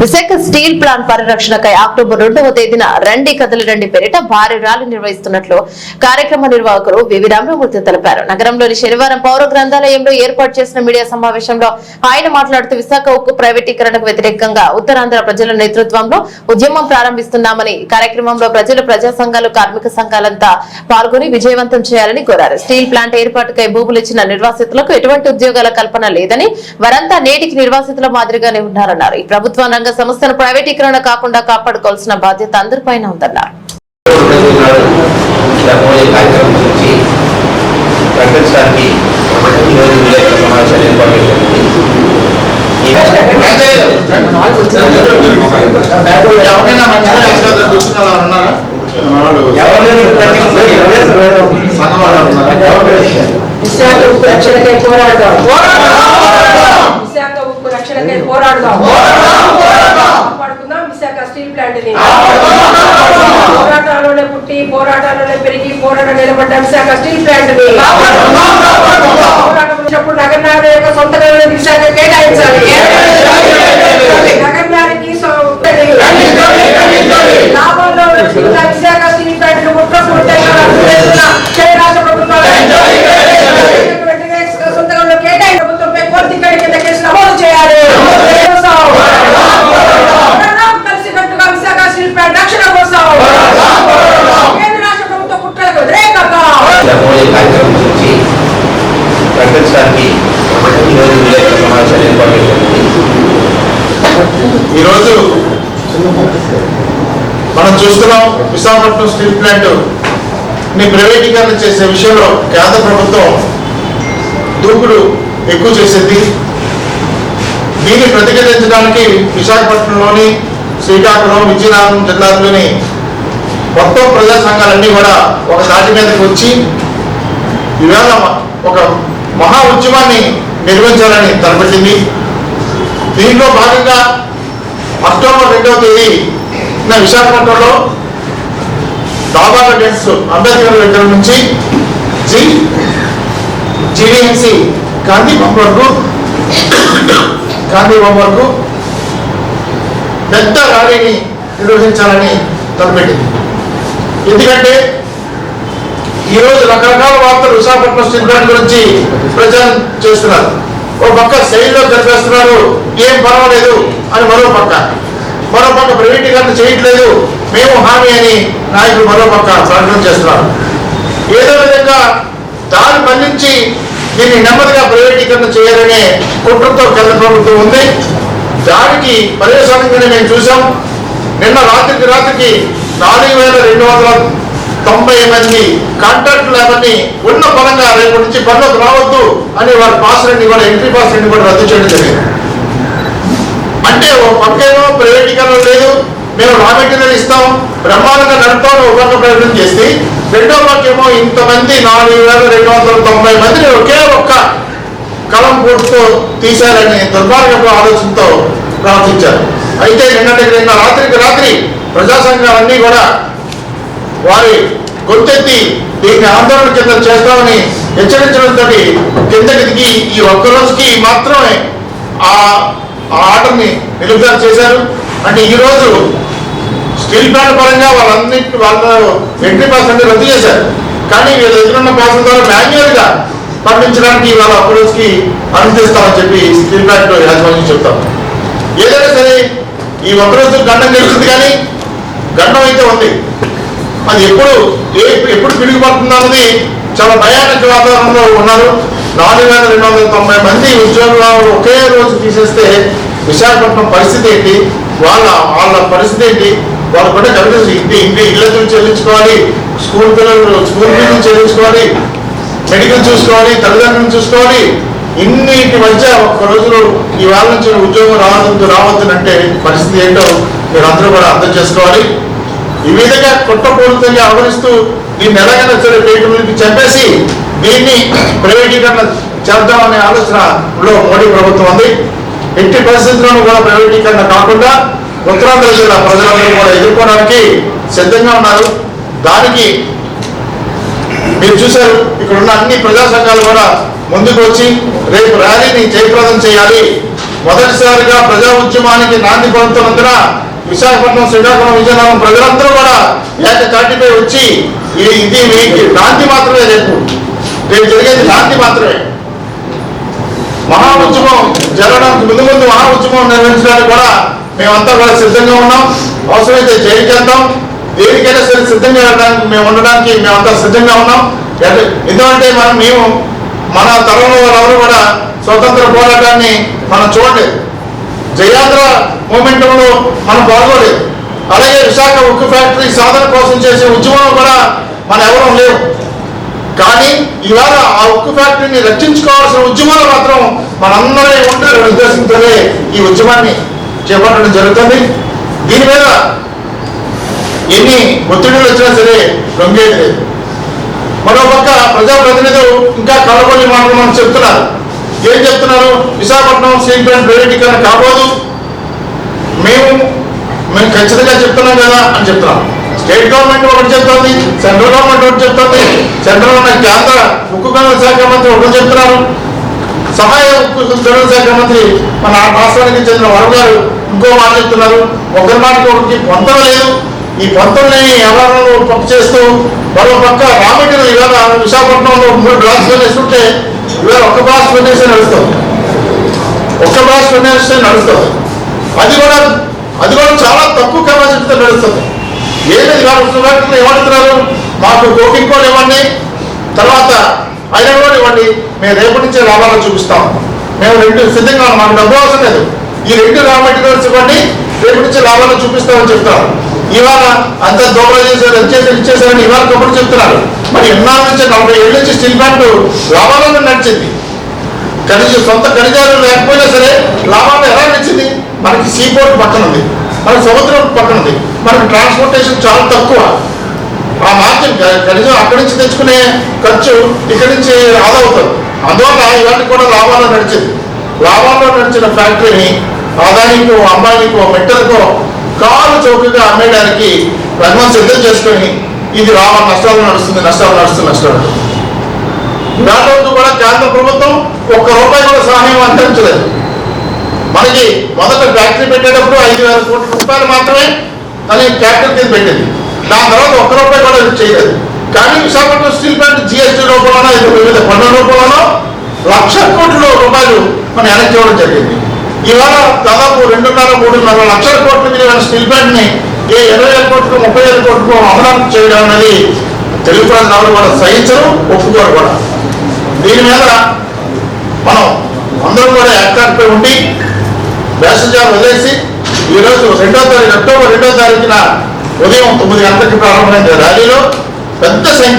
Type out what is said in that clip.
Visakha steel plant పరిరక్షణకై October రెండవ తేదీన రండి కదలి రండి పేరిట భారీ ర్యాలీ నిర్వహిస్తున్నట్లు కార్యక్రమ నిర్వాహకులు వివి రామమూర్తి తెలిపారు. నగరంలోని శనివారం పౌర గ్రంథాలయంలో ఏర్పాటు చేసిన మీడియా సమావేశంలో ఆయన మాట్లాడుతూ విశాఖ ఉక్కు ప్రైవేటీకరణకు వ్యతిరేకంగా ఉత్తరాంధ్ర ప్రజల నేతృత్వంలో ఉద్యమం ప్రారంభిస్తున్నామని కార్యక్రమంలో ప్రజలు ప్రజా సంఘాలు కార్మిక సంఘాలంతా పాల్గొని విజయవంతం చేయాలని కోరారు. స్టీల్ ప్లాంట్ ఏర్పాటుకై భూములు ఇచ్చిన నిర్వాసితులకు ఎటువంటి ఉద్యోగాల కల్పన లేదని వారంతా నేటికి నిర్వాసితుల మాదిరిగానే ఉన్నారన్నారు. ఈ ప్రభుత్వ రంగ సంస్థను ప్రైవేటీకరణ కాకుండా కాపాడుకోవాల్సిన బాధ్యత అందరిపైన ఉందన్నారు డెమోజీ కార్యక్రమం గురించి ప్రకటించడానికి ఈరోజు విలేకరుల సమావేశాన్ని ఏర్పాటు చేసింది ఎవరైనా మంచిగా చేసేది చూసిన వాళ్ళు ఉన్నారా? సంఘం వాళ్ళు ఉన్నారా? విశాఖ ఉక్కు రక్షణకై పోరాడదాం విశాఖ ఉక్కు రక్షణకై పోరాడదాం కాపాడుకుందాం ని పోరాటాల్లోనే పుట్టి పోరాటాల్లోనే పెరిగి పోరాటం నిలబడ్డ విశాఖ స్టీల్ ప్లాంట్ పోరాటం వచ్చినప్పుడు నగరనాథ యొక్క సొంత కేటాయించాలి నగరనాథకి సొ- లాభంలో వచ్చిన విశాఖ స్టీల్ ప్లాంట్ను ముట్ట పూర్తిగా రద్దు చేస్తున్న కేంద్ర రాష్ట్ర ప్రభుత్వాలు వెంటనే సొంతగంలో కేటాయింపు ప్రభుత్వంపై కోర్టు ఇక్కడి కింద కేసు నమోదు చేయాలి పోరాడదాం కలిసికట్టుగా విశాఖ స్టీల్ ప్లాంట్ రక్షణ కోసం కేంద్ర రాష్ట్ర ప్రభుత్వ కుట్రలకు వ్యతిరేకంగా డెమోజీ కార్యక్రమం గురించి ప్రకటించడానికి ఈరోజు విలేకరుల సమావేశాన్ని ఏర్పాటు చేసింది ఈరోజు మనం చూస్తున్నాం. విశాఖపట్నం స్టీల్ ప్లాంట్ని ప్రైవేటీకరణ చేసే విషయంలో కేంద్ర ప్రభుత్వం దూకుడు ఎక్కువ చేసింది. దీన్ని ప్రతిఘటించడానికి విశాఖపట్నంలోని శ్రీకాకుళం విజయనగరం జిల్లాలోని మొత్తం ప్రజా సంఘాలన్నీ కూడా ఒక దాటి మీదకి వచ్చి ఈవేళ ఒక మహా ఉద్యమాన్ని నిర్వహించాలని తలపెట్టింది. దీనిలో భాగంగా అక్టోబర్ రెండవ తేదీ నా విశాఖపట్నంలో డాబా గడ్డెన్స్ అంబేద్కర్ దగ్గర నుంచి జి జిడిఎంసి గాంధీ బొమ్మ వరకు గాంధీ బొమ్మ వరకు పెద్ద ర్యాలీని నిర్వహించాలని తలపెట్టింది. ఎందుకంటే ఈరోజు రకరకాల వార్తలు విశాఖపట్నం స్టీల్ గురించి ప్రచారం చేస్తున్నారు. ఓ పక్క శైలిలో జరిపేస్తున్నారు. ఏం పర్వాలేదు అని మరో పక్క. మరో పక్క ప్రైవేటీకరణ చేయట్లేదు. మేము హామీ అని నాయకులు మరో పక్క ప్రకటన చేస్తున్నారు. ఏదో విధంగా దారి మళ్ళించి దీన్ని నెమ్మదిగా ప్రైవేటీకరణ చేయాలనే కుట్రతో కేంద్ర ప్రభుత్వం ఉంది. దానికి పర్యవసానంగానే మేము చూసాం నిన్న రాత్రికి రాత్రికి నాలుగు వేల రెండు వందల తొంభై మంది కాంట్రాక్ట్ లేవని ఉన్న పరంగా రేపటి నుంచి పనులకు రావద్దు అని వారి పాస్ రెండు కూడా ఎంట్రీ పాస్ రెండు కూడా రద్దు చేయడం జరిగింది. అంటే ఓ పక్కేమో ప్రైవేటీకరణ లేదు. మేము రా మెటీరియల్ ఇస్తాం బ్రహ్మాండంగా నడపాలని ఒక ప్రయత్నం చేసి రెండో పక్కేమో ఇంతమంది నాలుగు వేల రెండు వందల తొంభై మందిని ఒకే ఒక్క కలం పూర్తితో తీశారని దుర్మార్గపు ఆలోచనతో ప్రార్థించారు. అయితే నిన్నటికి నిన్న రాత్రికి రాత్రి ప్రజా సంఘాలన్నీ కూడా వారి గొంతెత్తి దీన్ని ఆందోళన కింద చేస్తామని హెచ్చరించడంతో కిందకి దిగి ఈ ఒక్క రోజుకి మాత్రమే ఆ ఆ ఆర్డర్ని నిలుపుదల చేశారు. అంటే ఈ రోజు స్టీల్ ప్లాంట్ పరంగా వాళ్ళన్నింటి వాళ్ళ ఎంట్రీ పాస్ అంటే రద్దు చేశారు. కానీ వీళ్ళ ఎదురున్న పాసుల ద్వారా మాన్యువల్గా పంపించడానికి వాళ్ళ ఒక్క రోజుకి అనుమతిస్తామని చెప్పి స్టీల్ ప్లాంట్ యాజమాన్యం చెప్తాం. ఏదైనా సరే ఈ ఒక్క రోజు గండం గెలుస్తుంది కానీ గండం అయితే ఉంది. అది ఎప్పుడు ఏ ఎప్పుడు పిడుగుపడుతుంది చాలా భయానక వాతావరణంలో ఉన్నారు. నాలుగు వేల రెండు వందల తొంభై మంది ఉద్యోగులు ఒకే రోజు తీసేస్తే విశాఖపట్నం పరిస్థితి ఏంటి? వాళ్ళ వాళ్ళ పరిస్థితి ఏంటి? వాళ్ళు కూడా కమిటీ ఇంటి ఇంటి ఇళ్ళతో చెల్లించుకోవాలి స్కూల్ పిల్లలు స్కూల్ ఫీజులు చెల్లించుకోవాలి మెడికల్ చూసుకోవాలి తల్లిదండ్రులను చూసుకోవాలి. ఇన్నిటి మధ్య ఒక్క రోజులో ఈ వాళ్ళ నుంచి ఉద్యోగం రావద్దు రావద్దునంటే పరిస్థితి ఏంటో మీరు అందరూ కూడా అర్థం చేసుకోవాలి. ఈ విధంగా కుట్రపూరితంగా ఆవరిస్తూ దీన్ని ఎలాగైనా సరే పేటలకు చెప్పేసి దీన్ని ప్రైవేటీకరణ చేద్దామనే ఆలోచనలో మోడీ ప్రభుత్వం ఉంది. ఎట్టి పరిస్థితుల్లోనూ కూడా ప్రైవేటీకరణ కాకుండా ఉత్తరాంధ్ర జిల్లా ప్రజలందరూ కూడా ఎదుర్కోవడానికి సిద్ధంగా ఉన్నారు. దానికి మీరు చూశారు ఇక్కడ ఉన్న అన్ని ప్రజా సంఘాలు కూడా ముందుకు వచ్చి రేపు ర్యాలీని జయప్రదం చేయాలి. మొదటిసారిగా ప్రజా ఉద్యమానికి నాంది పొందుతున్నందున విశాఖపట్నం శ్రీకాకుళం విజయనగరం ప్రజలందరూ కూడా ఏక తాటిపై వచ్చి ఈ- ఇది నాంది మాత్రమే రేపు. రేపు జరిగేది శాంతి మాత్రమే. మహా ఉద్యమం జరగడానికి ముందు ముందు మహా ఉద్యమం నిర్వహించడానికి కూడా మేమంతా కూడా సిద్ధంగా ఉన్నాం. అవసరమైతే జైలు దేనికైనా సరే సిద్ధంగా వెళ్ళడానికి మేము ఉండడానికి మేమంతా సిద్ధంగా ఉన్నాం. ఎందుకంటే మనం మేము మన తరంలో వాళ్ళెవరు కూడా స్వతంత్ర పోరాటాన్ని మనం చూడలేదు. జయాత్ర మూమెంటంలో మనం పాల్గొలేదు. అలాగే విశాఖ ఉక్కు ఫ్యాక్టరీ సాధన కోసం చేసే ఉద్యమం కూడా మన ఎవరూ లేవు కానీ ఇవాళ ఆ ఉక్కు ఫ్యాక్టరీని రక్షించుకోవాల్సిన ఉద్యమాలు మాత్రం మనందరం ఉండే ఉద్దేశంతోనే ఈ ఉద్యమాన్ని చేపట్టడం జరుగుతుంది. దీని మీద ఎన్ని ఒత్తిడులు వచ్చినా సరే లొంగేది లేదు. మరోపక్క ప్రజాప్రతినిధులు ఇంకా కలగొని మాటలు మనం చెప్తున్నారు. ఏం చెప్తున్నారు? విశాఖపట్నం స్టీల్ ప్లాంట్ ప్రైవేటీకరణ కాబోదు. మేము మేము ఖచ్చితంగా చెప్తున్నాం కదా అని చెప్తున్నాం. స్టేట్ గవర్నమెంట్ ఒకటి చెప్తుంది సెంట్రల్ గవర్నమెంట్ ఒకటి చెప్తుంది. సెంట్రల్ ఉన్న కేంద్ర ఉక్కు గనుల శాఖ మంత్రి ఒకటి చెప్తున్నారు. సహాయ ఉక్కు గనుల శాఖ మంత్రి మన రాష్ట్రానికి చెందిన వరం గారు ఇంకో మాట చెప్తున్నారు. ఒకరి మాటకి ఒకరికి పొంతం లేదు. ఈ పొంతంని ఎవరు పప్పు చేస్తూ మరో పక్క రా మెటీరియల్ ఇవాళ విశాఖపట్నంలో మూడు బ్లాక్స్ వేస్తుంటే ఇవాళ ఒక బ్లాక్స్ పెట్టేసి నడుస్తుంది ఒక్క బ్లాక్స్ పెట్టేసి నడుస్తుంది అది కూడా అది కూడా చాలా తక్కువ కెపాసిటీతో నడుస్తుంది ఏది ఇవాళ ఏమంటున్నారు మాకు కోకింగ్ కూడా ఇవ్వండి తర్వాత ఐరన్ కూడా ఇవ్వండి మేము రేపటి నుంచే లాభాలు చూపిస్తాం. మేము రెండు సిద్ధంగా ఉన్నాం మాకు డబ్బు అవసరం లేదు. ఈ రెండు రా మెటీరియల్స్ ఇవ్వండి రేపటి నుంచి లాభాలు చూపిస్తామని చెప్తాం. ఇవాళ అంత దోబరా చేశారు వచ్చేసి చేశారు ఇచ్చేసారని ఇవాళ కబుర్లు చెప్తున్నారు. మరి ఎన్నాళ్ళ నుంచి నలభై ఏళ్ళ నుంచి స్టీల్ ప్లాంట్ లాభాలను నడిచింది. ఖనిజ సొంత ఖనిజాలు లేకపోయినా సరే లాభాలు ఎలా నచ్చింది మనకి సీ పోర్ట్ పక్కన ఉంది మనకి సముద్రం పక్కన ఉంది మనకి ట్రాన్స్పోర్టేషన్ చాలా తక్కువ. ఆ మార్జిన్ కనీసం అక్కడి నుంచి తెచ్చుకునే ఖర్చు ఇక్కడి నుంచి ఆదా అవుతుంది. అందువల్ల ఇలాంటి కూడా లాభాలు నడిచింది. లాభాల్లో నడిచిన ఫ్యాక్టరీని ఆదానికో అంబానీకో మెట్టలకో కాలు చౌకగా అమ్మేయడానికి రంగం సిద్ధం చేసుకొని ఇది లాభ నష్టాలు నడుస్తుంది నష్టాలు నడుస్తుంది నష్టాలు దాంట్లో కూడా కేంద్ర ప్రభుత్వం ఒక్క రూపాయి కూడా సహాయం అందించలేదు. మనకి మొదట ఫ్యాక్టరీ పెట్టేటప్పుడు ఐదు వేల కోట్ల రూపాయలు మాత్రమే అని క్యాపిటల్ కింద పెట్టింది. దాని తర్వాత ఒక్క రూపాయి కూడా చేయలేదు. కానీ విశాఖపట్నం స్టీల్ ప్లాంట్ జిఎస్టీ రూపంలోనో ఇది వివిధ పన్నుల రూపంలోనో లక్ష కోట్ల రూపాయలు మనం వెనక్కి ఇవ్వడం జరిగింది. ఇవాళ దాదాపు రెండున్నర మూడున్నర లక్షల కోట్ల విలువైన స్టీల్ ప్లాంట్ని ఏ ఇరవై వేల కోట్లకు ముప్పై వేల కోట్లకు అమలు చేయడం అనేది తెలుగు ప్రజలు కూడా సహించరు ఒప్పుకోరు కూడా. దీని మీద మనం అందరం కూడా ఏర్పాటుపై ఉండి వేసవిజాలు వదిలేసి ఈరోజు రెండో తారీఖు అక్టోబర్ రెండో తారీఖున ఉదయం తొమ్మిది గంటలకు ప్రారంభమైన ర్యాలీలో పెద్ద సంఖ్య